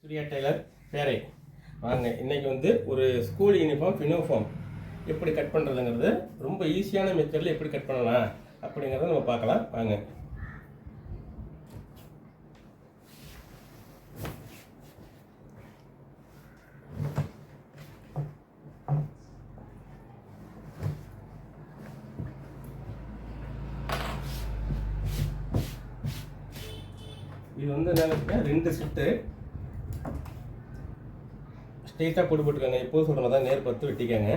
Surya Taylor பேரை வாங்க இன்னைக்கு வந்து ஒரு ஸ்கூல் யூனிஃபார்ம் ஃபினோஃபார்ம் எப்படி கட் பண்ணுறதுங்கிறது ரொம்ப ஈஸியான மெத்தடில் எப்படி கட் பண்ணலாம் அப்படிங்கிறத நம்ம பார்க்கலாம். வாங்க. இது வந்து என்ன ரெண்டு ஷிஃப்ட்டு ஸ்ட்ரெயிட்டாக போட்டு போட்டுருக்காங்க எப்போதும் சொல்கிற மாதிரி தான் நேர் பத்து வெட்டிக்காங்க.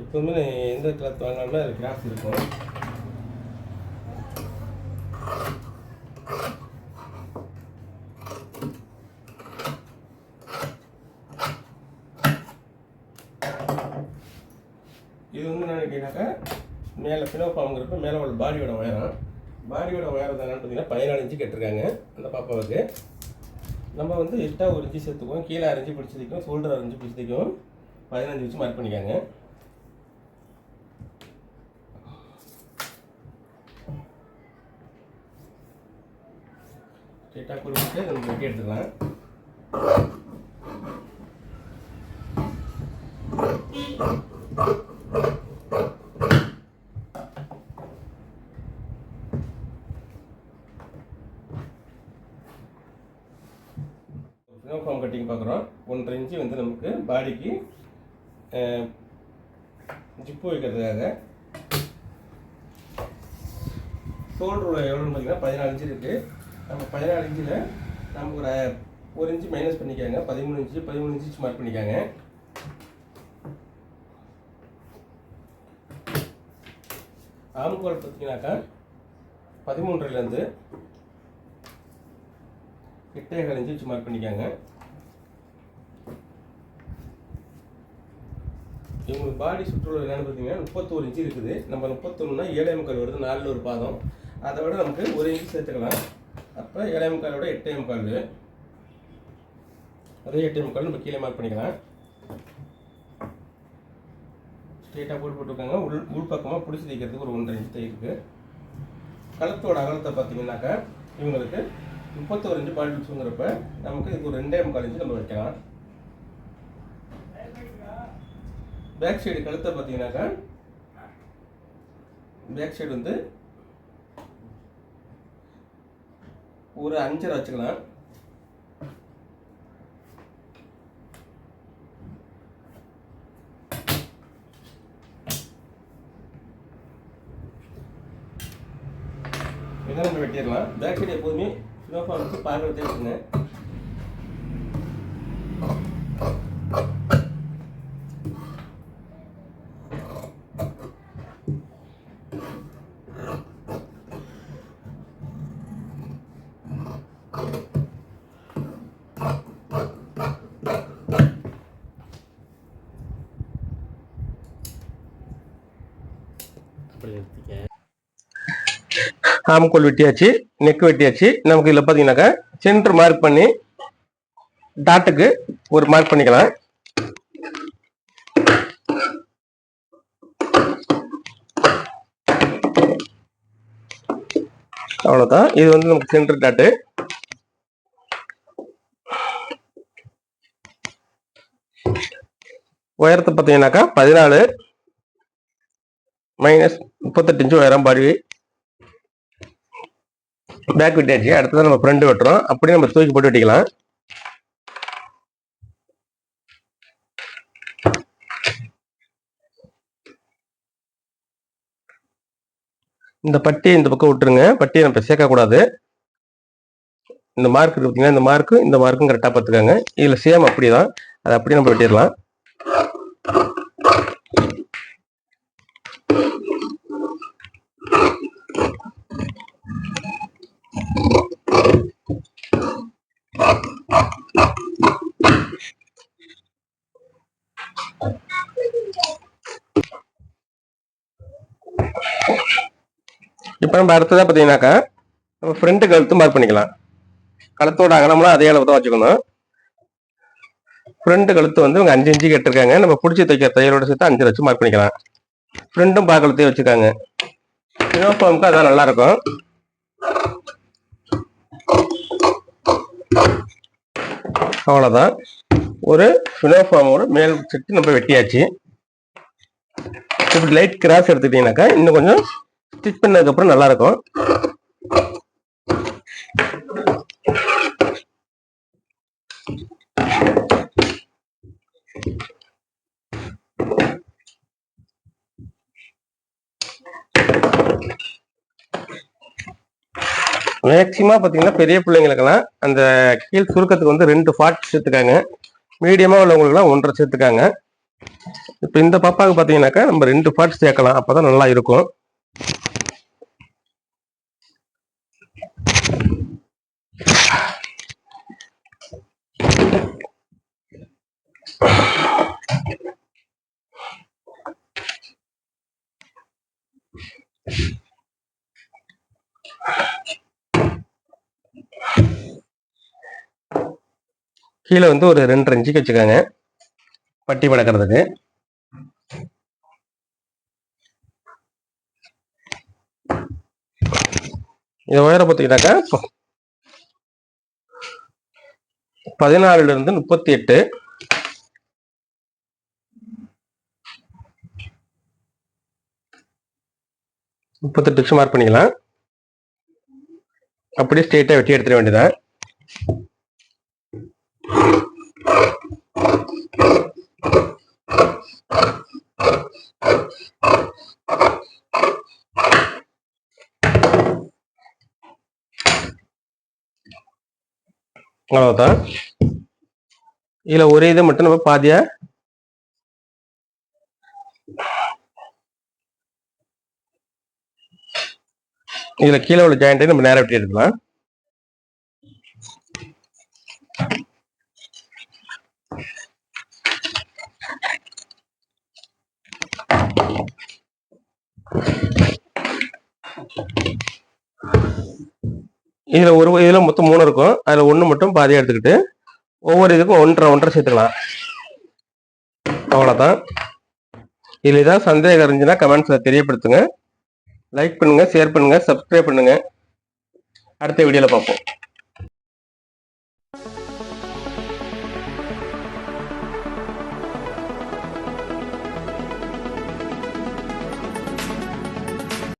எப்போதுமே எந்த கிளாத் வாங்கினாலும் அது கிராஸ் இருக்கும். இது வந்து நான் கேட்டாக்கா மேலே ஃபினோஃபார்ம்ங்கிறப்ப மேலே உள்ள பாடியோட உயரம். பாடியோட உயரம் என்னன்னு பார்த்தீங்கன்னா பதினாலு இன்ச்சு அந்த பாப்பாவுக்கு. நம்ம வந்து எக்ஸ்ட்ரா ஒரு இன்ச்சு சேர்த்துக்குவோம். கீழே அரைஞ்சி பிடிச்சதுக்கும் ஷோல்டர் அரைஞ்சி பிடிச்சதுக்கும் பதினஞ்சு வச்சு மார்க் பண்ணிக்காங்க. ஸ்ட்ரெயிட்டாக கொடுத்துட்டு நம்ம வெட்டி எடுத்துக்கலாம். யூனிஃபார்ம் கட்டிங் பார்க்குறோம் ஒன்றரை இன்ச்சு வந்து நமக்கு பாடிக்கு ஜிப்பு வைக்கிறதுக்காக ஷோல்டரோட எவ்வளோன்னு பார்த்தீங்கன்னா பதினாலு இன்ச்சு இருக்குது நம்ம பதினாலு இன்ச்சில் நம்ம ஒரு ஒரு இன்ச்சு மைனஸ் பண்ணிக்காங்க. பதிமூணு இன்ச்சு பதிமூணு இன்ச்சு மார்க் பண்ணிக்காங்க. ஆம்கோல் பார்த்தீங்கன்னாக்கா பதிமூன்றுலேருந்து எட்டே கால் இன்ச்சு மார்க் பண்ணிக்காங்க. இவங்களுக்கு பாடி சுற்றுலா என்னென்னு பார்த்தீங்கன்னா முப்பத்தோரு இன்ச்சு இருக்குது. நம்ம முப்பத்தொன்னுனா ஏழை முக்கால் வருது நாலில் ஒரு பாதம். அதை விட நமக்கு ஒரு இன்ச்சு சேர்த்துக்கலாம். அப்போ ஏழே முக்காலோட எட்டே முக்கால். அதே எட்டே முக்கால் நம்ம கீழே மார்க் பண்ணிக்கலாம். ஸ்ட்ரெயிட்டாக போட்டு போட்டுருக்காங்க. உள் உள் பக்கமாக பிடிச்சி தைக்கிறதுக்கு ஒரு ஒன்றரை இன்ச்சு தைருக்கு களத்தோட அகலத்தை பார்த்தீங்கன்னாக்கா இவங்களுக்கு முப்பத்தோரு இன்ச்சு பாடி வச்சுங்கிறப்ப நமக்கு இதுக்கு ஒரு ரெண்டே முக்கால் இன்ச்சு நம்ம வைக்கலாம். பேக் சைடு கழுத்தை பார்த்தீங்கன்னாக்கா பேக் சைடு வந்து ஒரு அஞ்சரை வச்சுக்கலாம். என்ன நம்ம வெட்டிடலாம். பேக் சைடு எப்போதுமே சிவப்பா வந்து பார்வை ஆம்கோல் வெட்டியாச்சு நெக் வெட்டியாச்சு. நமக்கு இதில் பார்த்தீங்கன்னாக்கா சென்டர் மார்க் பண்ணி டாட்டுக்கு ஒரு மார்க் பண்ணிக்கலாம். அவ்வளோதான் இது வந்து நமக்கு சென்டர் டாட்டு உயரத்தை பார்த்தீங்கன்னாக்கா பதினாலு மைனஸ் முப்பத்தெட்டு இன்ச்சு உயரம் பாடி பேக் வெட்டியாச்சு அடுத்ததான் நம்ம ஃப்ரண்ட் வெட்டுறோம். அப்படியே நம்ம தூக்கி போட்டு வெட்டிக்கலாம். இந்த பட்டியை இந்த பக்கம் விட்டுருங்க. பட்டியை நம்ம சேர்க்கக்கூடாது. இந்த மார்க் இருக்கு பார்த்தீங்கன்னா இந்த மார்க்கும் இந்த மார்க்கும் கரெக்டாக பார்த்துக்கோங்க. இதில் சேம் அப்படி தான் அதை அப்படியே நம்ம வெட்டிடலாம். அப்புறம் நம்ம அடுத்ததாக பார்த்தீங்கன்னாக்கா நம்ம ஃப்ரண்ட்டு கழுத்து மார்க் பண்ணிக்கலாம். கழுத்தோட அகலம்லாம் அதே அளவு தான் வச்சுக்கணும். ஃப்ரண்ட் கழுத்து வந்து இவங்க அஞ்சு இன்ச்சு கேட்டிருக்காங்க. நம்ம பிடிச்சி தைக்கிற தையலோட சேர்த்து அஞ்சு வச்சு மார்க் பண்ணிக்கலாம். ஃப்ரெண்டும் பார்க்கறதே வச்சுக்காங்க. யூனிஃபார்முக்கு அதான் நல்லா இருக்கும். அவ்வளோதான் ஒரு யூனிஃபார்மோட மேல் செட்டு நம்ம வெட்டியாச்சு. இப்படி லைட் கிராஸ் எடுத்துக்கிட்டீங்கன்னாக்கா இன்னும் கொஞ்சம் ஸ்டிச் பண்ணதுக்கப்புறம் நல்லா இருக்கும் மேக்சிமம் பார்த்தீங்கன்னா பெரிய பிள்ளைங்களுக்கெல்லாம் அந்த கீழ் சுருக்கத்துக்கு வந்து ரெண்டு ஃபார்ட் சேர்த்துக்காங்க. மீடியமாக உள்ளவங்களுக்குலாம் ஒன்றரை சேர்த்துக்காங்க. இப்போ இந்த பாப்பாவுக்கு பார்த்தீங்கன்னாக்கா நம்ம ரெண்டு பார்ட்ஸ் சேர்க்கலாம். அப்போ தான் நல்லா இருக்கும். கீழே வந்து ஒரு ரெண்டு இன்ச்சுக்கு வச்சுக்கோங்க. பட்டி படக்கிறதுக்கு. இதை உயரம் பார்த்தீங்கன்னாக்கா பதினாறுல இருந்து முப்பத்தி எட்டு முப்பத்தெட்டு மார்க் பண்ணிக்கலாம். அப்படியே ஸ்ட்ரெயிட்டாக வெட்டி எடுத்துட வேண்டியதான் அவ்வளவுதான். இதுல ஒரே இதை மட்டும் நம்ம பாதியா? இதுல கீழே உள்ள ஜாயிண்ட்டை நம்ம நேரம் வெட்டி எடுக்கலாம் இதுல ஒரு இதுல மொத்தம் மூணு இருக்கும். அதுல ஒண்ணு மட்டும் பாதியா எடுத்துக்கிட்டு ஒவ்வொரு இதுக்கும் ஒன்றரை ஒன்றரை சேர்த்துக்கலாம். அவ்வளவுதான். இதுல ஏதாவது சந்தேகம் இருந்துச்சுன்னா கமெண்ட்ஸ்ல தெரியப்படுத்துங்க. லைக் பண்ணுங்க ஷேர் பண்ணுங்க சப்ஸ்கிரைப் பண்ணுங்க. அடுத்த வீடியோல பார்ப்போம்.